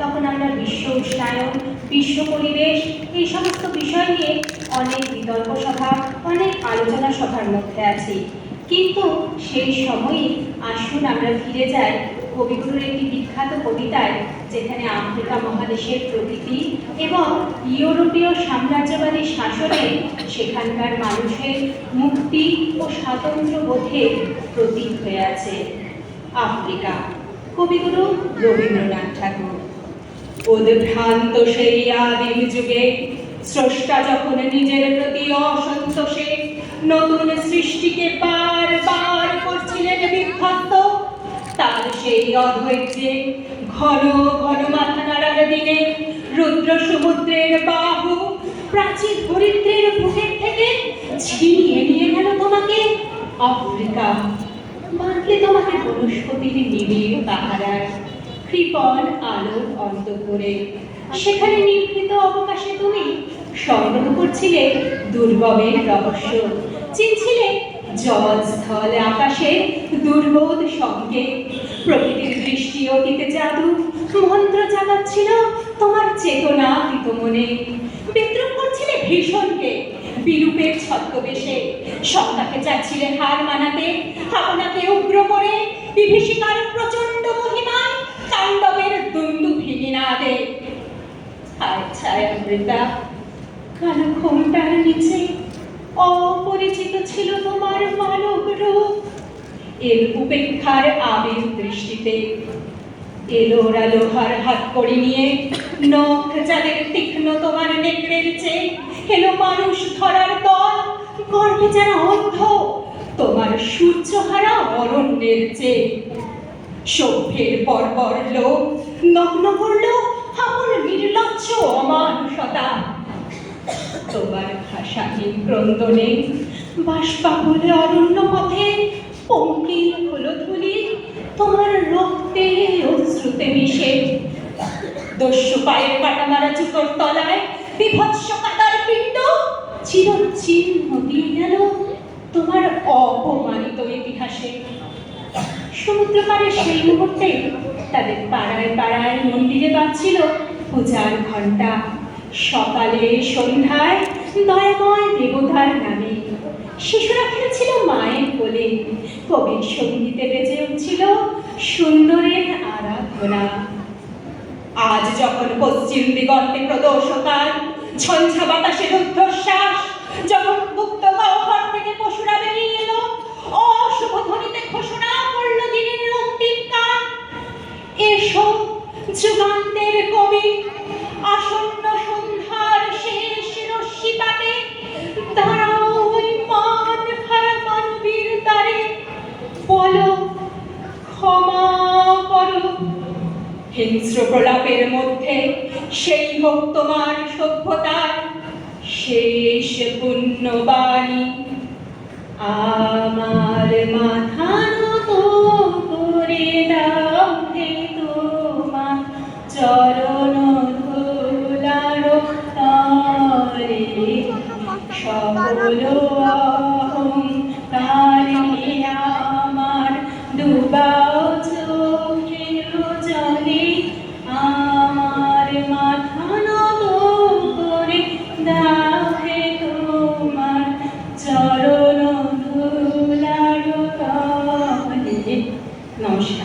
তখন আমরা বিশ্ব উষ্ণায়ন, বিশ্ব পরিবেশ, এই সমস্ত বিষয় নিয়ে অনেক বিতর্ক সভা, অনেক আলোচনা সভার মধ্যে আছি। কিন্তু সেই সময়ই আসুন আমরা ফিরে যাই কবিগুরুর একটি বিখ্যাত কবিতায়, যেখানে আফ্রিকা মহাদেশের প্রকৃতি এবং ইউরোপীয় সাম্রাজ্যবাদী শাসনে সেখানকার মানুষের মুক্তি ও স্বাতন্ত্র্য বোধের প্রতীক হয়ে আছে আফ্রিকা। কবিগুরু রবীন্দ্রনাথ ঠাকুর। উদ্ভ্রান্ত সেই আদিম যুগে স্রষ্টা যখন নিজের প্রতি অসন্তোষে নতুন সৃষ্টিকে বার বার করছিলেন বিক্ষত তার সেই অধৈর্যে ঘন ঘন মাথা নাড়ার দিনে রুদ্র সমুদ্রের বাহু প্রাচীর দরিদ্রের বুকের থেকে ছিনিয়ে নিয়ে গেল তোমাকে আফ্রিকা। মানলে তোমাকে বনস্পতির নিবিড় পাহারায় কৃপণ আলোর অন্তপুরে সেখানে নিভৃত অবকাশে তুমি সংগ্রহ করছিলে দুর্গমের রহস্য। চিনছিলে জলস্থল আকাশে দুর্বোধ সঙ্গে। প্রকৃতির দৃষ্টি অতীতে জাদু, মন্ত্র জাগাচ্ছিল তোমার চেতনা মনে বিদ্রুপ করছিলে ভীষণকে বিরূপের ছদ্মবেশে। সত্তাকে চাচ্ছিলে হার মানাতে, আপনাকে উগ্র করে বিভীষিকার প্রচণ্ড মহিমায় তাণ্ডবের দুন্দু ভেঙে না দে। অমৃতা কালো ঘোমটার নিচে অপরিচিত ছিল তোমার মানব রূপ। এর উপেক্ষার আবির দৃষ্টিতে এলো ওরা লোহার হাত করে নিয়ে। নখ যাদের তীক্ষ্ণ তোমার নেকড়ের চেয়ে। এলো মানুষ ধরার দল, গর্বে যারা অন্ধ, তোমার সূর্যহারা অরণ্যের চেয়ে। সভ্যের বর্বর লোক, নগ্ন করল আমল নির্লজ্জ অমানুষতা। তোমার ভাষাহীন ক্রন্দনে বাষ্পাকুলে অরণ্য পথে পঙ্কিল হলো ধুলি তোমার রক্তে অশ্রুতে মিশে। দস্যু পায়ের কাটা মারা জুতোর তলায়, বিভৎস কাটার পিণ্ড চিরচিহ্ন দিয়ে গেল তোমার অপমানিত ইতিহাসে। সমুদ্র পাড়ে সেই মুহূর্তে তাদের পাড়ায় পাড়ায় মন্দিরে বাজছিল পূজার ঘণ্টা সকালে সন্ধ্যায় দয়াময় দেবতার নামে শিশুরা খেলছিল মায়ের কোলে কবির সঙ্গীতে বেজে উঠছিল সুন্দরের আরাধনা। আজ যখন পশ্চিম দিগন্তে প্রদোষতার ঝঞ্ঝা বাতাসের ঊর্ধ্বশ্বাস যখন গুপ্ত গহ্বর থেকে পশুরা বেরিয়ে এলো, অশুভ ধ্বনিতে ঘোষণা করল দিনের এসো যুগান্তের কবি, আসন্ন সন্ধ্যার শেষ রশ্মিপাতে দাঁড়াও হিংস্র প্রলাপের মধ্যে, সেই হোক সভ্যতার শেষ পুণ্যবাণী। আমার মাথা নত করে দাও হে তোমার চরণ ধুলার তরে সকল নমস্কার